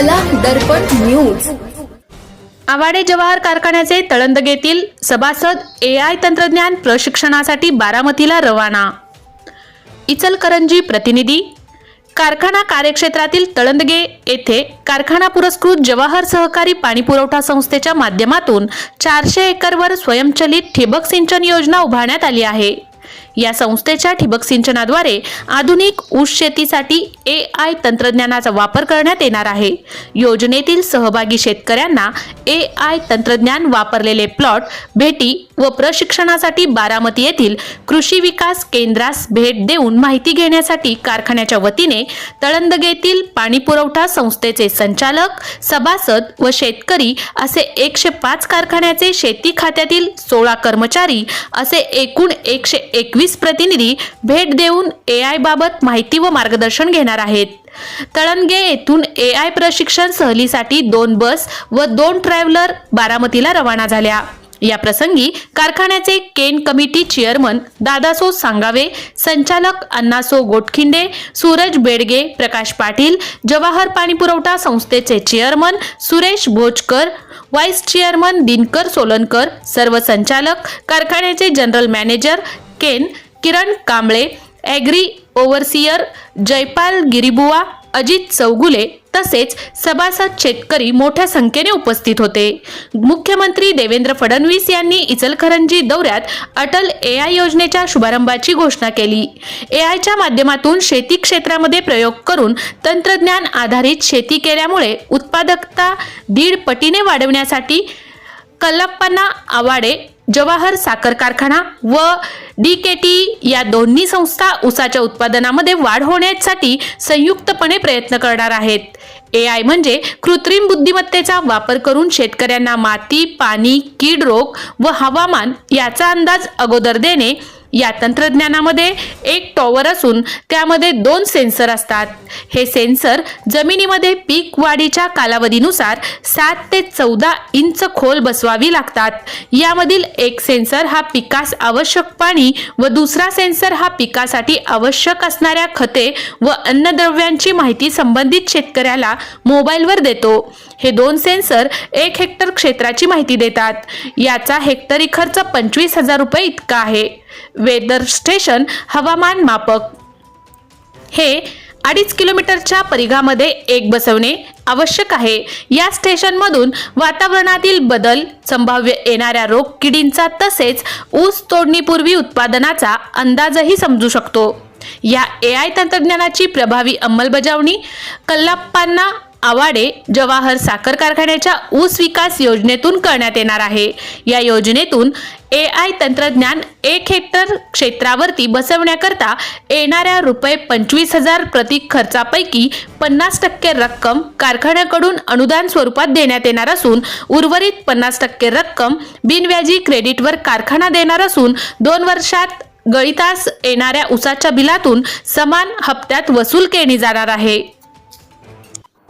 कला दर्पण न्यूज आवाडे जवाहर कारखान्याचे तळंदगेतील सभासद ए आय तंत्रज्ञान प्रशिक्षणासाठी बारामतीला रवाना. इचलकरंजी प्रतिनिधी कारखाना कार्यक्षेत्रातील तळंदगे येथे कारखाना पुरस्कृत जवाहर सहकारी पाणीपुरवठा संस्थेच्या माध्यमातून चारशे एकरवर स्वयंचलित ठिबक सिंचन योजना उभारण्यात आली आहे. या संस्थेच्या ठिबक सिंचनाद्वारे आधुनिक ऊस शेतीसाठी ए आय तंत्रज्ञानाचा वापर करण्यात येणार आहे. योजनेतील सहभागी शेतकऱ्यांना ए आय तंत्रज्ञान वापरलेले प्लॉट भेटी व प्रशिक्षणासाठी बारामती येथील कृषी विकास केंद्रास भेट देऊन माहिती घेण्यासाठी कारखान्याच्या वतीने तळंदगेतील पाणीपुरवठा संस्थेचे संचालक सभासद व शेतकरी असे एकशे पाच कारखान्याचे शेती खात्यातील सोळा कर्मचारी असे एकूण एकशे एकवीस प्रतिनिधी भेट देऊन ए आय बाबत माहिती व मार्गदर्शन घेणार आहेत. तळणगे येथून ए आय प्रशिक्षण सहलीसाठी दोन बस व दोन ट्रॅव्हलर बारामतीला रवाना झाल्या. या प्रसंगी कारखान्याचे केन कमिटी चेअरमन दादासो सांगावे संचालक अण्णासो गोटखिंडे सूरज बेडगे प्रकाश पाटील जवाहर पाणीपुरवठा संस्थेचे chairman Suresh Bhojkar vice chairman Dinkar Solankar सर्व संचालक कारखान्याचे general manager cane Kiran Kamble agri overseer Jaipal Giribuwa Ajit Chougule तसेच सभासद शेतकरी मोठ्या संख्येने उपस्थित होते. मुख्यमंत्री देवेंद्र फडणवीस यांनी इचलकरंजी दौऱ्यात अटल ए आय योजनेच्या शुभारंभाची घोषणा केली. ए आयच्या माध्यमातून शेती क्षेत्रामध्ये प्रयोग करून तंत्रज्ञान आधारित शेती केल्यामुळे उत्पादकता दीड पटीने वाढवण्यासाठी कल्लप्पांना आवाडे जवाहर साखर कारखाना व डी के टी या दोन्ही संस्था ऊसाच्या उत्पादनामध्ये वाढ होण्यासाठी संयुक्तपणे प्रयत्न करणार आहेत. ए आय म्हणजे कृत्रिम बुद्धिमत्तेचा वापर करून शेतकऱ्यांना माती पाणी कीड रोग व हवामान याचा अंदाज अगोदर देणे या तंत्रज्ञानामध्ये एक टॉवर असून त्यामध्ये दोन सेन्सर असतात. हे सेन्सर जमिनीमध्ये पीक वाढीच्या कालावधीनुसार सात ते चौदा इंच खोल बसवावी लागतात. यामधील एक सेन्सर हा पिकास आवश्यक पाणी व दुसरा सेन्सर हा पिकासाठी आवश्यक असणाऱ्या खते व अन्नद्रव्यांची माहिती संबंधित शेतकऱ्याला मोबाईलवर देतो. हे दोन सेन्सर एक हेक्टर क्षेत्राची माहिती देतात. याचा हेक्टरी खर्च पंचवीस हजार रुपये इतका आहे. वेदर स्टेशन हवामान मापक. हे अडीच किलोमीटरच्या परिघामध्ये एक बसवणे आवश्यक आहे. या स्टेशनमधून वातावरणातील बदल संभाव्य येणाऱ्या रोग किडींचा तसेच ऊस तोडणीपूर्वी उत्पादनाचा अंदाजही समजू शकतो. या ए आय तंत्रज्ञानाची प्रभावी अंमलबजावणी कल्लाप्पांना आवाडे जवाहर साखर कारखान्याच्या ऊस विकास योजनेतून करण्यात येणार आहे. या योजनेतून ए आय तंत्रज्ञान एक हेक्टर क्षेत्रावरती बसवण्याकरता येणाऱ्या रुपये पंचवीस हजार प्रति खर्चापैकी पन्नास टक्के रक्कम कारखान्याकडून अनुदान स्वरूपात देण्यात येणार असून उर्वरित पन्नास टक्के रक्कम बिनव्याजी क्रेडिटवर कारखाना देणार असून दोन वर्षात गळितास येणाऱ्या उसाच्या बिलातून समान हप्त्यात वसूल केली जाणार आहे.